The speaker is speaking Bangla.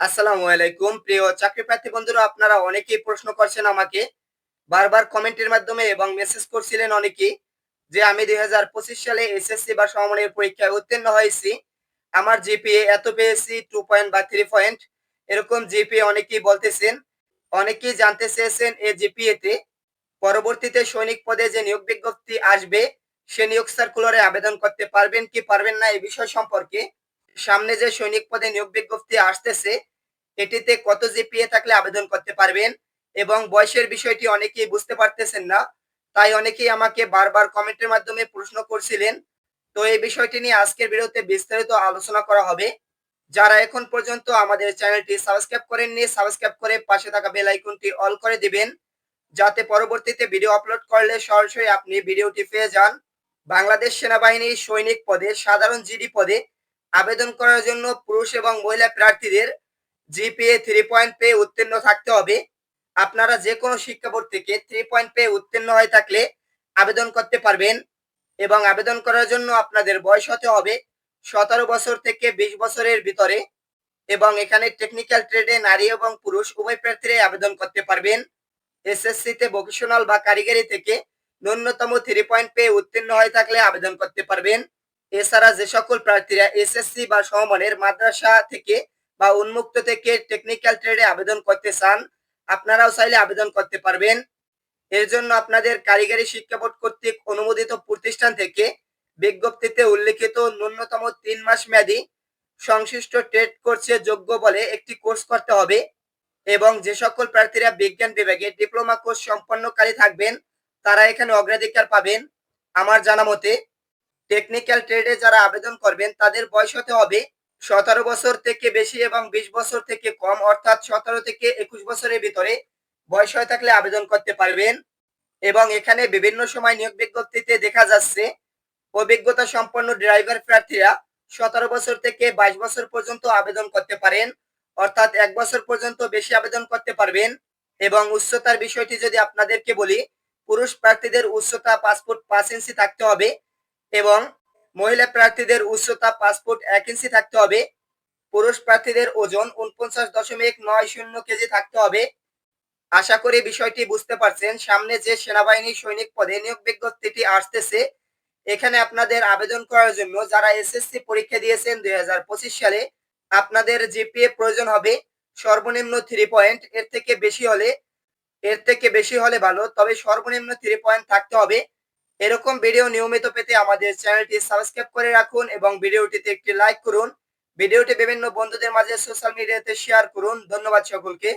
আসসালামু আলাইকুম। প্রিয় চাকরি প্রার্থী বন্ধুরা, আপনারা অনেকেই প্রশ্ন করছেন আমাকে, বারবার কমেন্টের মাধ্যমে এবং মেসেজ করছিলেন অনেকেই যে আমি দুই হাজার পঁচিশ সালে এসএসসি বা সমমানের পরীক্ষায় উত্তীর্ণ হয়েছি। আমার জিপিএ এত পেয়েছি টু পয়েন্ট বা থ্রি পয়েন্ট এরকম জিপিএ অনেকেই বলতেছেন, অনেকেই জানতে চেয়েছেন এ জিপিএ তে পরবর্তীতে সৈনিক পদে যে নিয়োগ বিজ্ঞপ্তি আসবে, সে নিয়োগ সার্কুলারে আবেদন করতে পারবেন কি পারবেন না এই বিষয় সম্পর্কে। সামনে যে সৈনিক পদে নিয়োগ বিজ্ঞপ্তি আসতেছে এটিতে কত জিপিএ থাকলে আবেদন করতে পারবেন এবং বয়সের বিষয়টি অনেকেই বুঝতে পারতেছেন না, তাই অনেকেই আমাকে বারবার কমেন্টের মাধ্যমে প্রশ্ন করছিলেন। তো এই বিষয়টি নিয়ে আজকের ভিডিওতে বিস্তারিত আলোচনা করা হবে। যারা এখন পর্যন্ত আমাদের চ্যানেলটি সাবস্ক্রাইব করেননি, সাবস্ক্রাইব করে পাশে থাকা বেল আইকনটি অল করে দিবেন, যাতে পরবর্তীতে ভিডিও আপলোড করলে সরাসরি আপনি ভিডিওটি পেয়ে যান। বাংলাদেশ সেনাবাহিনীর সৈনিক পদে, সাধারণ জিডি পদে আবেদন করার জন্য পুরুষ এবং মহিলা প্রার্থীদের জিপিএ থ্রি পয়েন্ট পেয়ে উত্তীর্ণ থাকতে হবে। আপনারা যে কোনো শিক্ষা বোর্ড থেকে থ্রি পয়েন্ট পেয়ে উত্তীর্ণ হয়ে থাকলে আবেদন করতে পারবেন এবং আবেদন করার জন্য আপনাদের বয়স হতে হবে সতেরো বছর থেকে বিশ বছরের ভিতরে এবং এখানে টেকনিক্যাল ট্রেডে নারী এবং পুরুষ উভয় প্রার্থীরাই আবেদন করতে পারবেন। এসএসসি তে ভোকেশনাল বা কারিগরি থেকে ন্যূনতম থ্রি পয়েন্ট পেয়ে উত্তীর্ণ হয়ে থাকলে আবেদন করতে পারবেন। এছাড়া যে সকল প্রার্থীরা এসএসসি বা সমমানের মাদ্রাসা থেকে বা উন্মুক্ত থেকে টেকনিক্যাল ট্রেডে আবেদন করতে চান, আপনারাও চাইলে আবেদন করতে পারবেন। এর জন্য আপনাদের কারিগরি শিক্ষা বোর্ড কর্তৃক অনুমোদিত প্রতিষ্ঠান থেকে বিজ্ঞপ্তিতে উল্লেখিত ন্যূনতম তিন মাস মেয়াদি সংশ্লিষ্ট ট্রেড কোর্সে যোগ্য বলে একটি কোর্স করতে হবে এবং যে সকল প্রার্থীরা বিজ্ঞান বিভাগে ডিপ্লোমা কোর্স সম্পন্নকারী থাকবেন, তারা এখানে অগ্রাধিকার পাবেন। আমার জানা মতে টেকনিক্যাল ট্রেডে যারা আবেদন করবেন, তাদের বয়স হতে হবে সতেরো বছর থেকে বেশি এবং বিশ বছর থেকে কম, অর্থাৎ সতেরো থেকে একুশ বছরের ভিতরে বয়স হয়ে থাকলে আবেদন করতে পারবেন। এবং এখানে বিভিন্ন সময় নিয়োগ বিজ্ঞপ্তিতে দেখা যাচ্ছে, অভিজ্ঞতা সম্পন্ন ড্রাইভার প্রার্থীরা সতেরো বছর থেকে বাইশ বছর পর্যন্ত আবেদন করতে পারেন, অর্থাৎ এক বছর পর্যন্ত বেশি আবেদন করতে পারবেন। এবং উচ্চতার বিষয়টি যদি আপনাদেরকে বলি, পুরুষ প্রার্থীদের উচ্চতা পাসপোর্ট পাঁচ ইঞ্চি থাকতে হবে এবং মহিলা প্রার্থীদের উচ্চতা পাসপোর্ট এক ইঞ্চি থাকতে হবে। পুরুষ প্রার্থীদের ওজন উনপঞ্চাশ দশমিক নয় শূন্য কেজি থাকতে হবে। আশা করি বিষয়টি বুঝতে পারছেন। সামনে যে সেনাবাহিনী সৈনিক পদে নিয়োগ বিজ্ঞপ্তিটি আসতেছে, এখানে আপনাদের আবেদন করার জন্য যারা এসএসসি পরীক্ষা দিয়েছেন দুই হাজার পঁচিশ সালে, আপনাদের জিপিএ প্রয়োজন হবে। সর্বনিম্ন থ্রি পয়েন্ট এর থেকে বেশি হলে, এর থেকে বেশি হলে ভালো, তবে সর্বনিম্ন থ্রি পয়েন্ট থাকতে হবে। এরকম ভিডিও নিয়মিত পেতে আমাদের চ্যানেলটি সাবস্ক্রাইব করে রাখুন এবং ভিডিওটিতে একটি লাইক করুন। ভিডিওটি বিভিন্ন বন্ধুদের মাঝে সোশ্যাল মিডিয়াতে শেয়ার করুন। ধন্যবাদ সকলকে।